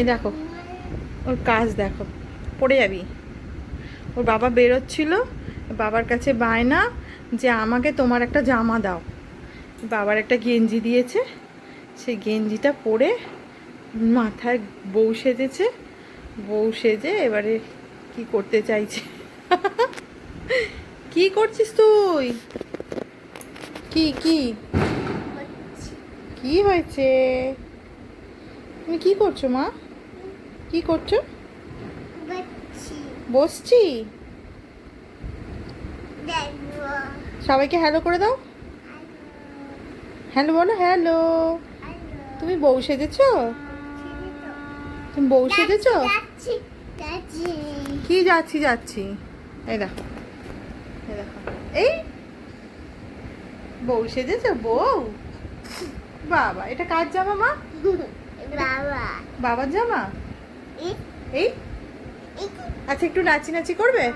এই দেখো, ওর কাজ দেখো, পড়ে যাবি। ওর বাবা বেরোচ্ছিল, বাবার কাছে বায়না যে আমাকে তোমার একটা জামা দাও। বাবার একটা গেঞ্জি দিয়েছে, সেই গেঞ্জিটা পরে মাথায় বউ সেজেছে, বউ সেজে এবারে কি করতে চাইছে? কি করছিস তুই? কি কি? কি হয়েছে? তুমি কি করছ মা? কি করছ? বসছি। সবাইকে হ্যালো করে দাও। হ্যালো বলো হ্যালো তুমি বউ সেজেছ? তুমি বউ সেজেছো? কি যাচ্ছি যাচ্ছি। এই দেখো এই দেখো। এই বউ সেজেছ বউ? বাবা এটা কার জামা মা? বাবা। বাবার জামা? এই- আচ্ছা একটু নাচি নাচি করবে?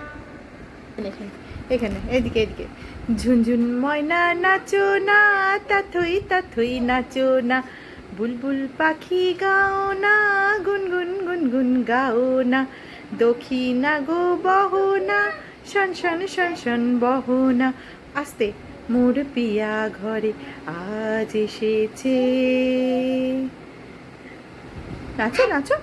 এখানে এদিকে এদিকে। ঝুনঝুন ময়না নাচো না তাথই তাথই নাচো না। বুলবুল পাখি গাও না গুনগুন গুনগুন গাও না। দক্ষিণা গো বহো না শন শন শন শন বহো না আস্তে মোর পিয়া ঘরে আজ এসেছে। নাচো নাচো।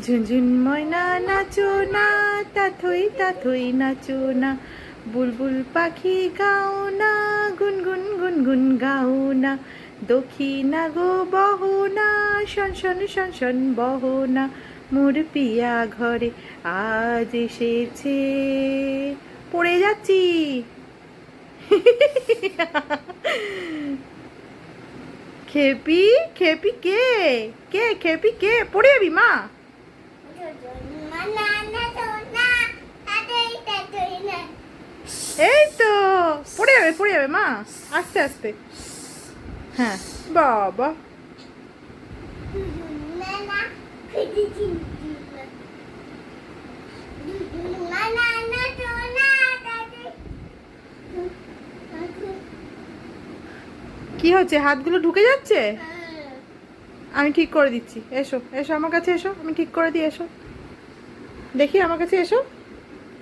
ঝুনঝুন ময়না, নাচো না, তাথই তাথই নাচো না। বুলবুল পাখি গাও না, গুনগুন গুনগুন গাও না। দক্ষিণা গো, বহো না, শন শন শন শন, বহো না। মোর পিয়া ঘরে আজ এসেছে। পড়ে যাচ্ছি। খেপি খেপি কে? কে, খেপি কে? পড়ে যাবি, মা। এই তো, পড়ে যাবে পড়ে যাবে, মা। আস্তে আস্তে। হ্যাঁ বাবা না না খেতেছি না না না তো না তাতেই কি হচ্ছে? হাতগুলো ঢুকে যাচ্ছে? আমি ঠিক করে দিচ্ছি। এসো এসো আমার কাছে এসো। আমি ঠিক করে দিই এসো। দেখি আমার কাছে এসো।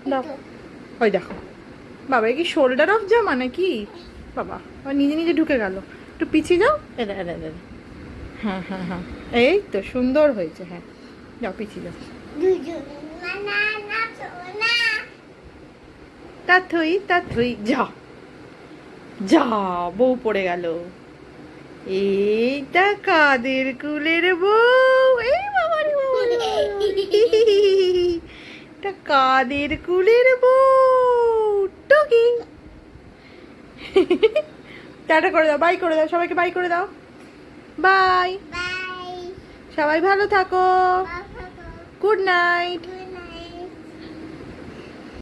দাও। ওই দেখো। বাবা কি শোল্ডার অফ জামা নাকি? বাবা ও নিজে নিজে ঢুকে গেল। একটু পিছিয়ে যাও। এরা এরা এরা হ্যাঁ হ্যাঁ হ্যাঁ। এই তো সুন্দর হয়েছে হ্যাঁ। যাও পিছিয়ে যাও। তো না তাথই তাথই যা যা বউ পড়ে গেল। এইটা কাদের কুলের বউ? এই বাবা রে বাবা এটা কাদের কুলের বউ? টকি। টাটা করে দাও বাই করে দাও সবাইকে বাই করে দাও। বাই বাই সবাই ভালো থাকো। Good night